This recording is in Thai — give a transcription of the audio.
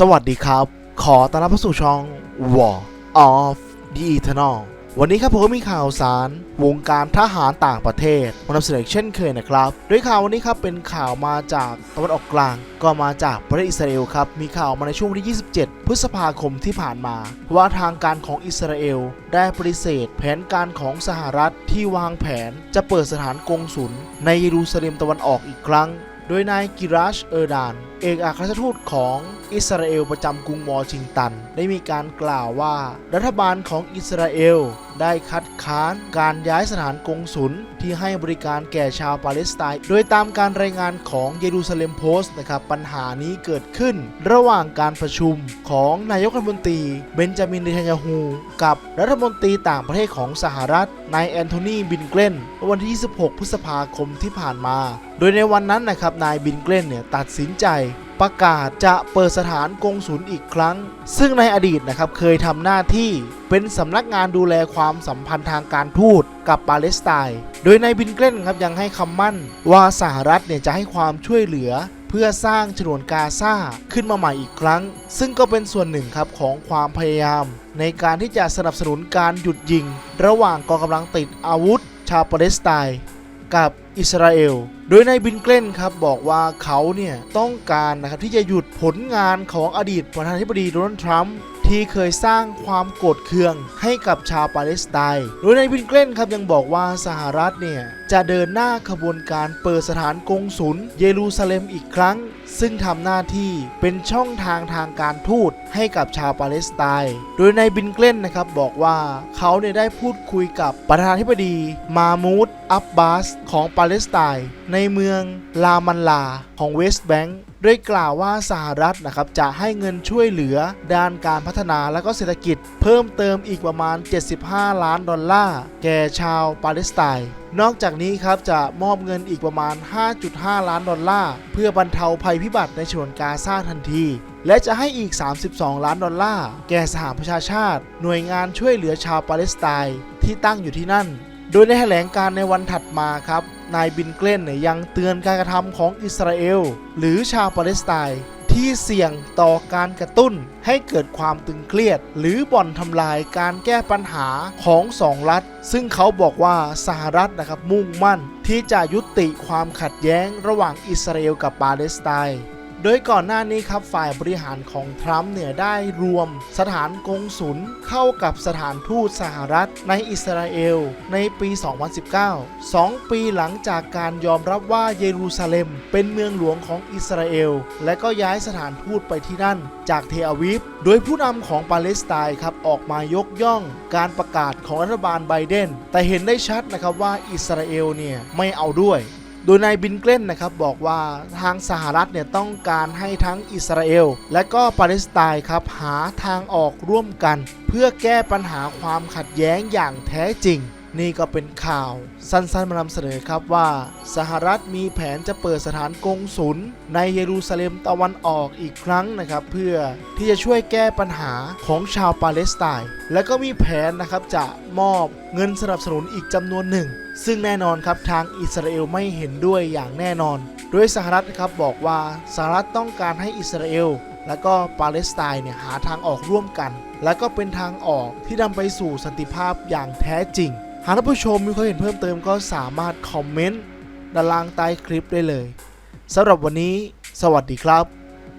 สวัสดีครับ ขอต้อนรับเข้าสู่ช่อง War of the Eternal วันนี้ครับผมก็มีข่าวสาร วงการทหารต่างประเทศมานำเสนอเช่นเคยนะครับ โดยข่าววันนี้ครับเป็นข่าวมาจากตะวันออกกลาง ก็มาจากประเทศอิสราเอลครับ มีข่าวมาในช่วงวันที่ 27 พฤษภาคมที่ผ่านมา ว่าทางการของอิสราเอลได้ปฏิเสธ แผนการของสหรัฐที่วางแผนจะเปิดสถานกงศุลในเยรูซาเล็มตะวันออกอีกครั้ง โดยนายกิรัชเออร์ดาน เอกอัครราชทูตของอิสราเอลประจำกรุงวอชิงตัน ได้มีการกล่าวว่า รัฐบาลของอิสราเอลได้คัดค้านการย้ายสถานกงศุลที่ให้บริการแก่ชาวปาเลสไตน์ โดยตามการรายงานของเยรูซาเล็มโพสต์นะครับปัญหานี้เกิดขึ้น ระหว่างการประชุมของนายกรัฐมนตรีเบนจามินเนทันยาฮูกับรัฐมนตรีต่างประเทศของสหรัฐนายแอนโทนีบินเกลนเมื่อวันที่ 26 พฤษภาคมที่ผ่านมา โดยในวันนั้นนะครับนายบินเกลนเนี่ยตัดสินใจ ประกาศจะเปิดสถานกงศุลอีกครั้ง ซึ่งในอดีตนะครับเคยทำหน้าที่เป็นสำนักงานดูแลความสัมพันธ์ทางการทูตกับปาเลสไตน์ โดยนายบินเกลนครับยังให้คำมั่นว่าสหรัฐเนี่ยจะให้ความช่วยเหลือเพื่อสร้างฉนวนกาซาขึ้นมาใหม่อีกครั้ง ซึ่งก็เป็นส่วนหนึ่งครับของความพยายาม ในการที่จะสนับสนุนการหยุดยิง ระหว่างกองกำลังติดอาวุธชาวปาเลสไตน์ กับอิสราเอล โดยนายบินเกลนครับบอกว่าเขาเนี่ยต้องการนะครับที่จะหยุดผลงานของอดีตประธานาธิบดีโดนัลด์ทรัมป์ที่เคยสร้างความโกรธเคืองให้กับชาวปาเลสไตน์ โดยนายบินเกลนครับยังบอกว่าสหรัฐเนี่ยจะเดินหน้าขบวนการเปิดสถานกงศุลเยรูซาเล็มอีกครั้ง ซึ่งทำหน้าที่เป็นช่องทางทางการทูตให้กับชาวปาเลสไตน์โดยนายบินเกลนนะครับบอกว่าเขาเนี่ยได้พูดคุยกับประธานาธิบดี มามูดอับบาสของปาเลสไตน์ในเมืองลามันลาของเวสต์แบงก์โดยกล่าวว่าสหรัฐนะครับจะให้เงินช่วยเหลือด้านการพัฒนาและก็เศรษฐกิจ เพิ่มเติมอีกประมาณ 75 ล้านดอลลาร์แก่ชาวปาเลสไตน์นอกจากนี้ครับจะมอบเงินอีกประมาณ 5.5 ล้านดอลลาร์เพื่อบรรเทาภัยพิบัติในฉนวนกาซาทันที และจะให้อีก 32 ล้านดอลลาร์แก่สหประชาชาติ หน่วยงานช่วยเหลือชาวปาเลสไตน์ที่ตั้งอยู่ที่นั่น โดยในแถลงการในวันถัดมาครับนายบินเกลนเนี่ยยังเตือนการกระทำของอิสราเอล หรือชาวปาเลสไตน์ ที่เสี่ยงต่อการกระตุ้นให้เกิดความตึงเครียด หรือบ่อนทำลายการแก้ปัญหาของสองรัฐ ซึ่งเขาบอกว่าสหรัฐนะครับมุ่งมั่นที่จะยุติความขัดแย้งระหว่างอิสราเอลกับปาเลสไตน์ โดยก่อนหน้านี้ครับฝ่ายบริหารของทรัมป์เนี่ยได้รวมสถานกงศุลเข้ากับสถานทูตสหรัฐในอิสราเอลในปี 2019 2 ปีหลังจากการยอมรับว่าเยรูซาเล็ม เป็นเมืองหลวงของอิสราเอล และก็ย้ายสถานทูตไปที่นั่น จากเทอาวิฟ โดยผู้นำของปาเลสไตน์ครับออกมายกย่องการประกาศของรัฐบาลไบเดน แต่เห็นได้ชัดนะครับว่าอิสราเอลเนี่ยไม่เอาด้วย โดยนายบินเกลนนะครับบอกว่าทางสหรัฐเนี่ยต้องการให้ทั้งอิสราเอล และก็ปาเลสไตน์ครับหาทางออกร่วมกัน เพื่อแก้ปัญหาความขัดแย้งอย่างแท้จริง นี่ก็เป็นข่าวสั้นๆมานำเสนอครับว่า สหรัฐมีแผนจะเปิดสถานกงศุลในเยรูซาเล็มตะวันออกอีกครั้งนะครับ เพื่อที่จะช่วยแก้ปัญหาของชาวปาเลสไตน์และก็มีแผนนะครับจะมอบเงินสนับสนุนอีกจำนวนหนึ่ง ซึ่งแน่นอนครับทางอิสราเอลไม่เห็นด้วยอย่างแน่นอน โดยสหรัฐนะครับบอกว่าสหรัฐต้องการให้อิสราเอลและก็ปาเลสไตน์เนี่ยหาทางออกร่วมกัน และก็เป็นทางออกที่นำไปสู่สันติภาพอย่างแท้จริง หากท่านผู้ชมมีความเห็นเพิ่มเติมก็สามารถคอมเมนต์ด้านล่างใต้คลิปได้เลยสำหรับวันนี้ สวัสดีครับ